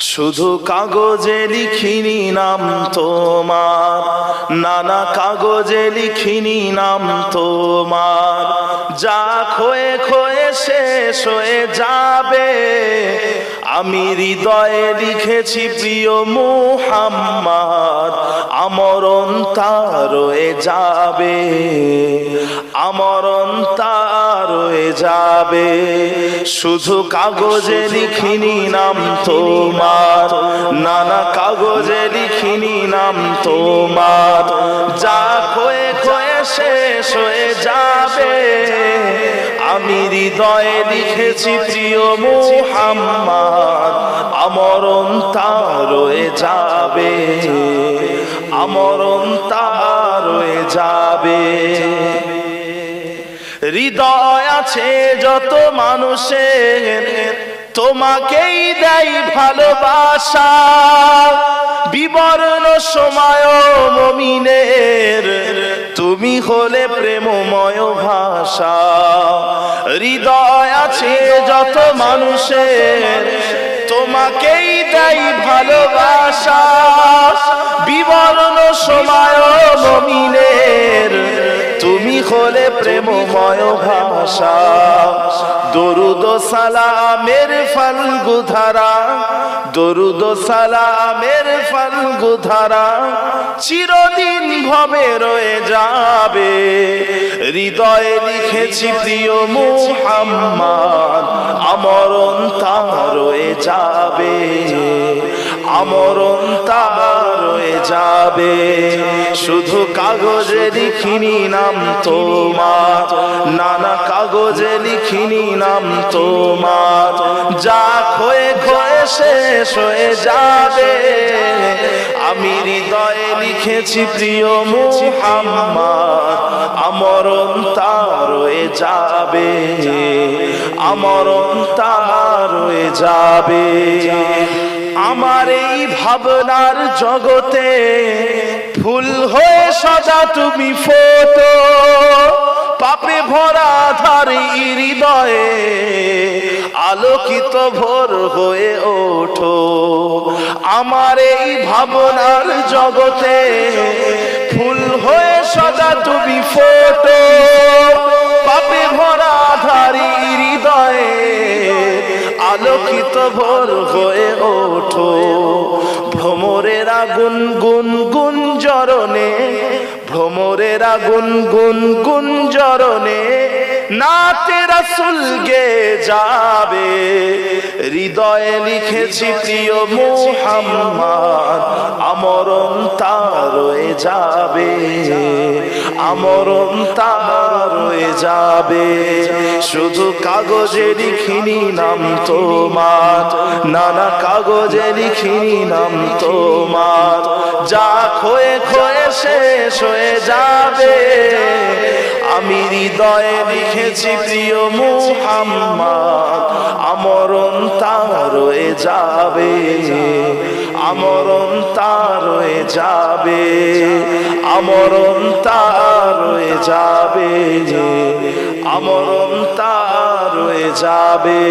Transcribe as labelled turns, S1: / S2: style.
S1: শুধু কাগজে লিখিনি নাম তোমার, নানা কাগজে লিখিনি নাম তোমার। যা খয়ে খয়ে শেষ হয়ে যাবে, আমি হৃদয়ে লিখেছি প্রিয় মুহাম্মদ, আমরণ তার রয়ে যাবে, আমরণ রয়ে যাবে। শুধু কাগজে লিখিনি নাম তোমার, নানা কাগজে লিখিনি নাম তোমার। যা খয়ে খয়ে শেষ হয়ে যাবে। আমি হৃদয়ে লিখেছি প্রিয় মুহাম্মদ, আমরণ তার রয়ে যাবে। আমরণ তার রয়ে যাবে। হৃদয় আছে যত মানুষের, তোমাকেই দেয় ভালোবাসা। বিবরণ সময় মমিনের, তুমি হলে প্রেমময় ভাষা। হৃদয় আছে যত মানুষের, তোমাকেই দেয় ভালোবাসা। বিবরণ সময় মমিনের প্রেমময় ভাষা। দরুদ সালামের ফাল্গু ধারা দরুদ সালামের ফাল্গু চিরদিন ভবে রয়ে যাবে। হৃদয়ে লিখেছি প্রিয় মুহাম্মদ, আমরণ তা রয়ে যাবে। আমরণ তার যাবে। শুধু কাগজে লিখিনি নাম তোমার। নানা কাগজে লিখিনি নাম তোমার। যা খয়ে খয়ে শেষ হয়ে যাবে। আমি হৃদয়ে লিখেছি প্রিয় মুহাম্মদ, আমরণ তার রয়ে যাবে। আমরণ তার রয়ে যাবে। আমার এই ভাবনার জগতে ফুল হয়ে সদা তুমি ফোটো। পাপে ভরা ধারে হৃদয়ে আলোকিত ভোর হয়ে ওঠো। আমার এই ভাবনার জগতে ফুল হয়ে সদা তুমি ফোটো। আলোকিত ভোর হয়ে ওঠো। ভ্রমরের আগুন গুন গুন জরনে ভ্রমরের আগুন গুন গুন জরনে নাতে রাসুল গে যাবে। হৃদয়ে লিখেছি প্রিয় মুহাম্মদ, আমরণ তার রয়ে যাবে। আমরণ রয়ে যাবে। শুধু কাগজে লিখিনি নাম তোমার, নানা কাগজে লিখিনি নাম তোমার। যা খয়ে খয়ে শেষ হয়ে যাবে। আমি হৃদয়ে লিখেছি প্রিয় মুহাম্মদ, আমরণ তার রয়ে যাবে। আমরণ তার রয়ে যাবে। আমরণ তার রয়ে যাবে আমরণ তার রয়ে যাবে।